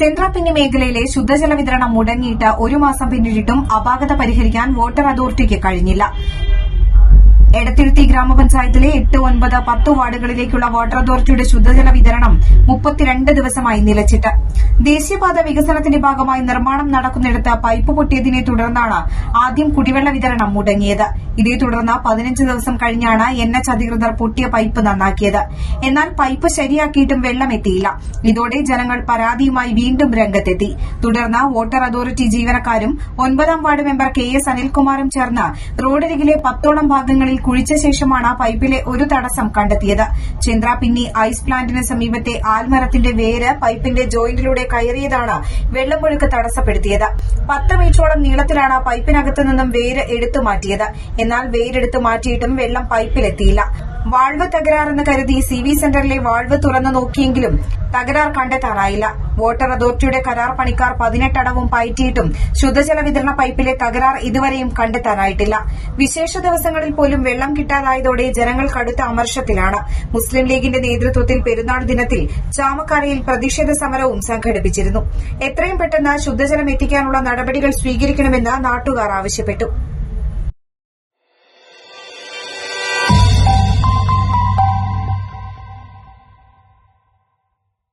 ചന്ദ്രാപിന്നി മേഖലയിലെ ശുദ്ധജല വിതരണം മുടങ്ങിയിട്ട് ഒരു മാസം പിന്നിട്ടിട്ടും അപാകത പരിഹരിക്കാൻ വാട്ടർ അതോറിറ്റിക്ക് കഴിഞ്ഞില്ല. എടത്തിരുത്തി ഗ്രാമപഞ്ചായത്തിലെ എട്ട് ഒൻപത് പത്ത് വാർഡുകളിലേക്കുള്ള വാട്ടർ അതോറിറ്റിയുടെ ശുദ്ധജല വിതരണം മുപ്പത്തിരണ്ട് ദിവസമായി നിലച്ചിട്ട്. ദേശീയപാത വികസനത്തിന്റെ ഭാഗമായി നിർമ്മാണം നടക്കുന്നിടത്ത് പൈപ്പ് പൊട്ടിയതിനെ തുടർന്നാണ് ആദ്യം കുടിവെള്ള വിതരണം മുടങ്ങിയത്. ഇതേ തുടർന്ന് പതിനഞ്ച് ദിവസം കഴിഞ്ഞാണ് എൻ എച്ച് അധികൃതർ പൊട്ടിയ പൈപ്പ് നന്നാക്കിയത്. എന്നാൽ പൈപ്പ് ശരിയാക്കിയിട്ടും വെള്ളം എത്തിയില്ല. ഇതോടെ ജനങ്ങൾ പരാതിയുമായി വീണ്ടും രംഗത്തെത്തി. തുടർന്ന് വാട്ടർ അതോറിറ്റി ജീവനക്കാരും ഒൻപതാം വാർഡ് മെമ്പർ കെ എസ് അനിൽകുമാറും ചേർന്ന് റോഡരികിലെ പത്തോളം ഭാഗങ്ങളിൽ കുഴിച്ച ശേഷമാണ് പൈപ്പിലെ ഒരു തടസ്സം കണ്ടെത്തിയത്. ചന്ദ്രാപിന്നി ഐസ് പ്ലാന്റിന് സമീപത്തെ ആൽമരത്തിന്റെ വേര് പൈപ്പിന്റെ ജോയിന്റിലൂടെ കയറിയതാണ് വെള്ളമൊഴുക്ക് തടസ്സപ്പെടുത്തിയത്. പത്ത് മീറ്ററോളം നീളത്തിലാണ് പൈപ്പിനകത്തു നിന്നും വേര് എടുത്തു മാറ്റിയത്. എന്നാൽ വേരെടുത്തു മാറ്റിയിട്ടും വെള്ളം പൈപ്പിലെത്തിയില്ല. വാൾവ് തകരാറെന്ന് കരുതി സി വി സെന്ററിലെ വാൾവ് തുറന്നു നോക്കിയെങ്കിലും തകരാർ കണ്ടെത്താറായില്ല. വാട്ടർ അതോറിറ്റിയുടെ കരാർ പണിക്കാർ പതിനെട്ടടവും പയറ്റിയിട്ടും ശുദ്ധജല വിതരണ പൈപ്പിലെ തകരാർ ഇതുവരെയും കണ്ടെത്താനായിട്ടില്ല വിശേഷ ദിവസങ്ങളിൽ പോലും വെള്ളം കിട്ടാതായതോടെ ജനങ്ങൾ കടുത്ത അമർഷത്തിലാണ്. മുസ്ലിം ലീഗിന്റെ നേതൃത്വത്തിൽ പെരുന്നാൾ ദിനത്തിൽ ചാമക്കാരയിൽ പ്രതിഷേധ സമരവും സംഘടിപ്പിച്ചിരുന്നു. എത്രയും പെട്ടെന്ന് ശുദ്ധജലം എത്തിക്കാനുള്ള നടപടികൾ സ്വീകരിക്കണമെന്ന് നാട്ടുകാർ ആവശ്യപ്പെട്ടു.